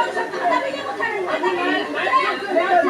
Tapi dia bukan.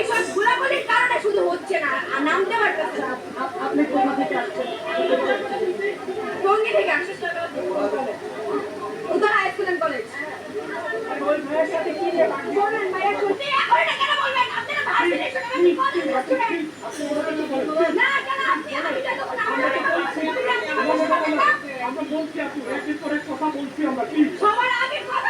এইসব ঘোরাঘুরির কারণে শুধু হচ্ছে না আর নামতে পারতেছে না আপনি টঙ্গি থেকে একশো টাকা সবার আগে কথা